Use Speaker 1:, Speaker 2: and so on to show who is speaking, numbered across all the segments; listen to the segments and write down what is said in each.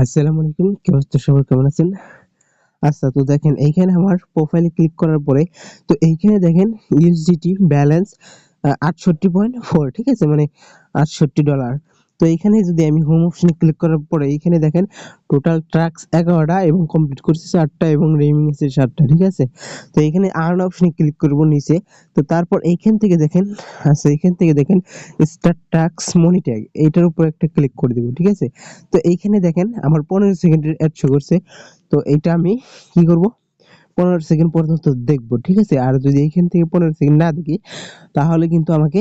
Speaker 1: আসসালামু আলাইকুম, কি অবস্থা সবার কেমন আছেন? আচ্ছা তো দেখেন, এইখানে আমার প্রোফাইলে ক্লিক করার পরে, তো এইখানে দেখেন ইউএসডিটি ব্যালেন্স আটষট্টি পয়েন্ট ফোর ঠিক আছে? মানে আটষট্টি ডলার এইখানে যদি আমি হোম অপশনে ক্লিক করার পরে এইখানে দেখেন টোটাল ট্রাক্স এগারোটা এবং কমপ্লিট করছি চারটা এবং রেমিং আছে সাতটা, ঠিক আছে? তো এইখানে আর্ন অপশনে ক্লিক করব নিচে। তো তারপর এইখান থেকে দেখেন আচ্ছা এইখান থেকে দেখেন স্টার ট্যাক্স মনি ট্যাগ এইটার উপর একটা ক্লিক করে দিব, ঠিক আছে? তো এইখানে দেখেন আমার পনেরো সেকেন্ডের অ্যাড শো করছে। তো এইটা আমি কি করব? পনেরো সেকেন্ড পর্যন্ত দেখব, ঠিক আছে? আর যদি এইখান থেকে পনেরো সেকেন্ড না দেখি, তাহলে কিন্তু আমাকে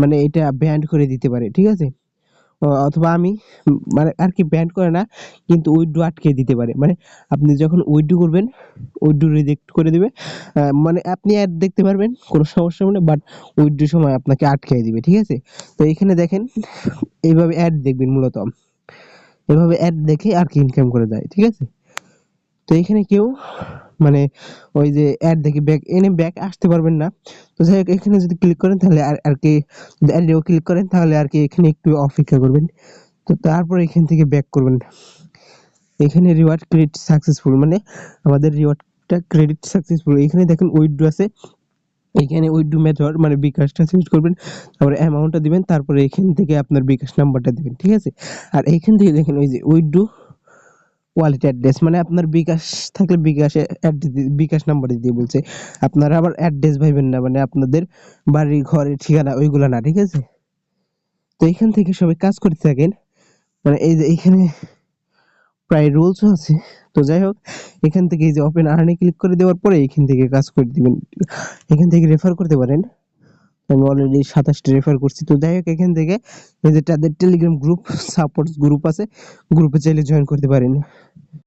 Speaker 1: মানে এটা ব্যান্ড করে দিতে পারে, ঠিক আছে? অথবা আমি মানে আর কি ব্যান্ড করে না, কিন্তু উইড্রো আটকে দিতে পারে। মানে আপনি যখন উইড্রো করবেন উইড্রো রিজেক্ট করে দিবে। মানে আপনি অ্যাড দেখতে পারবেন, কোনো সমস্যা হবে না বাট উইড্রো সময় আপনাকে আটকে দিবে, ঠিক আছে? তো এখানে দেখেন, এইভাবে অ্যাড দেখবেন মূলত। এভাবে অ্যাড দেখে আর কি ইনকাম করে দেয়, ঠিক আছে? তো এখানে কেউ মানে ওই যে অ্যাড দেখে ব্যাক এনে ব্যাক আসতে পারবেন না। তো যাই হোক, এখানে যদি ক্লিক করেন তাহলে আর আর কি অ্যাডেও ক্লিক করেন, তাহলে আর কি এখানে একটু অপেক্ষা করবেন। তো তারপর এখান থেকে ব্যাক করবেন। এখানে রিওয়ার্ড ক্রেডিট সাকসেসফুল মানে আমাদের রিওয়ার্ডটা ক্রেডিট সাকসেসফুল এখানে দেখেন উইথড্র আছে। এখানে উইথড্র মেথড মানে বিকাশটা সিলেক্ট করবেন, তারপরে অ্যামাউন্টটা দিবেন, তারপরে এখান থেকে আপনার বিকাশ নাম্বারটা দিবেন, ঠিক আছে? আর এখান থেকে দেখেন ওই যে উইথড্র ওয়ালেট অ্যাড্রেস মানে আপনার বিকাশ থাকলে বিকাশে বিকাশ নাম্বার দিতে বলছে। আপনারা আবার অ্যাড্রেস ভাইবেন না মানে আপনাদের বাড়ি, ঘরের ঠিকানা, ওইগুলা না, ঠিক আছে? তো এখান থেকে সবাই কাজ করতে থাকেন। মানে এই যে এখানে প্রায় রুলসও আছে। তো যাই হোক, এখান থেকে এই যে ওপেন আর্নে ক্লিক করে দেওয়ার পরে এখান থেকে কাজ করে দিবেন। এখান থেকে রেফার করতে পারেন। আমি অলরেডি সাতাশটা রেফার করছি। তো যাই হোক, এখান থেকে তাদের টেলিগ্রাম গ্রুপ সাপোর্ট গ্রুপ আছে গ্রুপে চাইলে জয়েন করতে পারেন।